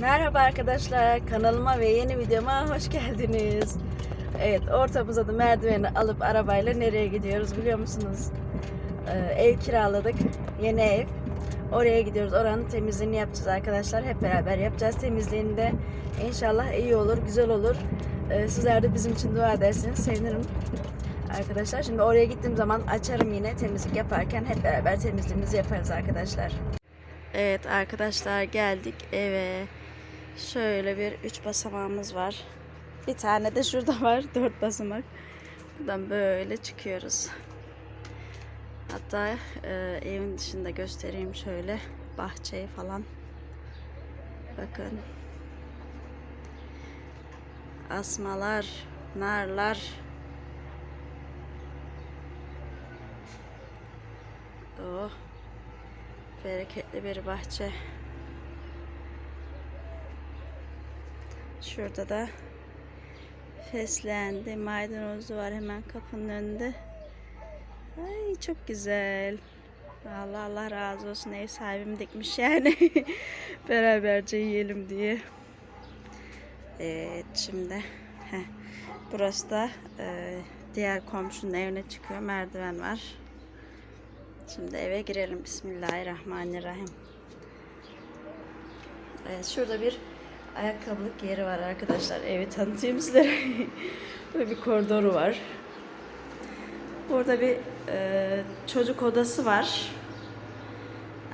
Merhaba arkadaşlar, kanalıma ve yeni videoma hoş geldiniz. Evet, ortamıza da merdiveni alıp arabayla nereye gidiyoruz biliyor musunuz? Ee, ev kiraladık, yeni ev. Oraya gidiyoruz, oranın temizliğini yapacağız arkadaşlar. Hep beraber yapacağız temizliğinde. İnşallah iyi olur, güzel olur. Ee, sizler de bizim için dua ederseniz sevinirim. Arkadaşlar şimdi oraya gittiğim zaman açarım yine temizlik yaparken hep beraber temizliğimizi yaparız arkadaşlar. Evet arkadaşlar geldik eve. Şöyle bir üç basamağımız var. Bir tane de şurada var dört basamak. Buradan böyle çıkıyoruz. Hatta e, evin dışında göstereyim şöyle bahçeyi falan. Bakın. Asmalar, narlar. Oh. Bereketli bir bahçe. Şurada da fesleğendi, maydanozlu var hemen kapının önünde. Ay çok güzel. Allah Allah razı olsun ev sahibim dikmiş yani. Beraberce yiyelim diye. Evet şimdi heh, burası da e, diğer komşunun evine çıkıyor. Merdiven var. Şimdi eve girelim. Bismillahirrahmanirrahim. Evet, şurada bir ayakkabılık yeri var arkadaşlar. Evi tanıtayım sizlere. Böyle bir koridoru var. Burada bir e, çocuk odası var.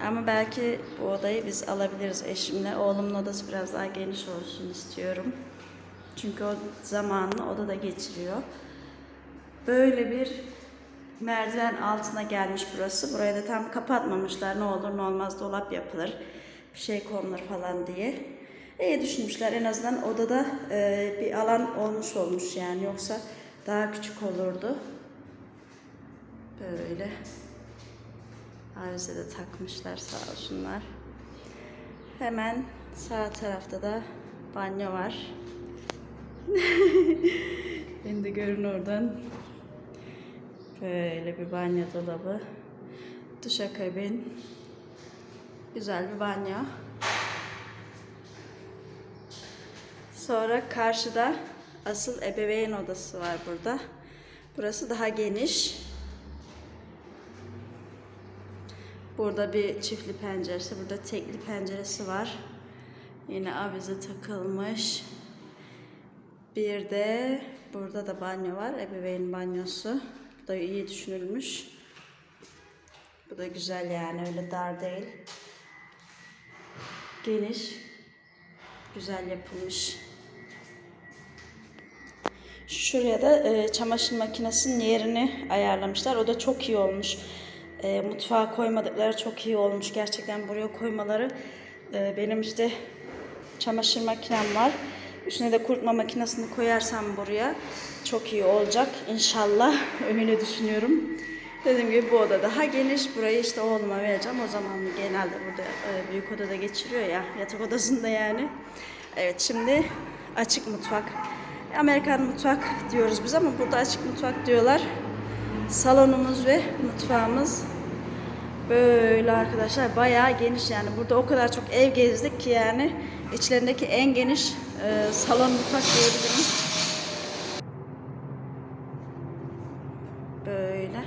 Ama belki bu odayı biz alabiliriz eşimle. Oğlumun odası biraz daha geniş olsun istiyorum. Çünkü o zamanını odada geçiriyor. Böyle bir merdiven altına gelmiş burası. Burayı da tam kapatmamışlar. Ne olur ne olmaz dolap yapılır. Bir şey konulur falan diye. İyi düşünmüşler. En azından odada e, bir alan olmuş olmuş yani. Yoksa daha küçük olurdu. Böyle. Avize de takmışlar sağ olsunlar. Hemen sağ tarafta da banyo var. Beni de görün oradan. Böyle bir banyo dolabı. Duşakabin. Güzel bir banyo. Sonra karşıda asıl ebeveyn odası var burada. Burası daha geniş. Burada bir çiftli penceresi, burada tekli penceresi var. Yine avize takılmış. Bir de burada da banyo var, ebeveyn banyosu. Bu da iyi düşünülmüş. Bu da güzel yani öyle dar değil. Geniş. Güzel yapılmış. Şuraya da e, çamaşır makinesinin yerini ayarlamışlar. O da çok iyi olmuş. E, mutfağa koymadıkları çok iyi olmuş. Gerçekten buraya koymaları. E, benim işte çamaşır makinem var. Üstüne de kurutma makinesini koyarsam buraya çok iyi olacak. İnşallah öyle düşünüyorum. Dediğim gibi bu oda daha geniş. Burayı işte oğluma vereceğim. O zaman genelde burada e, büyük odada geçiriyor ya. Yatak odasında yani. Evet şimdi açık mutfak. Amerikan mutfak diyoruz biz ama burada açık mutfak diyorlar. Salonumuz ve mutfağımız böyle arkadaşlar bayağı geniş yani. Burada o kadar çok ev gezdik ki yani içlerindeki en geniş e, salon mutfak diyebilirim. Böyle.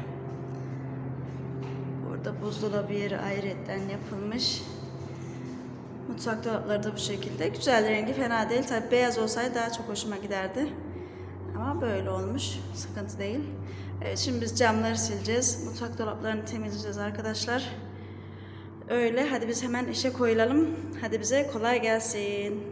Burada buzdolabı yeri ayrıyetten yapılmış. Mutfak dolapları da bu şekilde. Güzel rengi fena değil. Tabi beyaz olsaydı daha çok hoşuma giderdi. Ama böyle olmuş. Sıkıntı değil. Evet şimdi biz camları sileceğiz. Mutfak dolaplarını temizleyeceğiz arkadaşlar. Öyle. Hadi biz hemen işe koyulalım. Hadi bize kolay gelsin.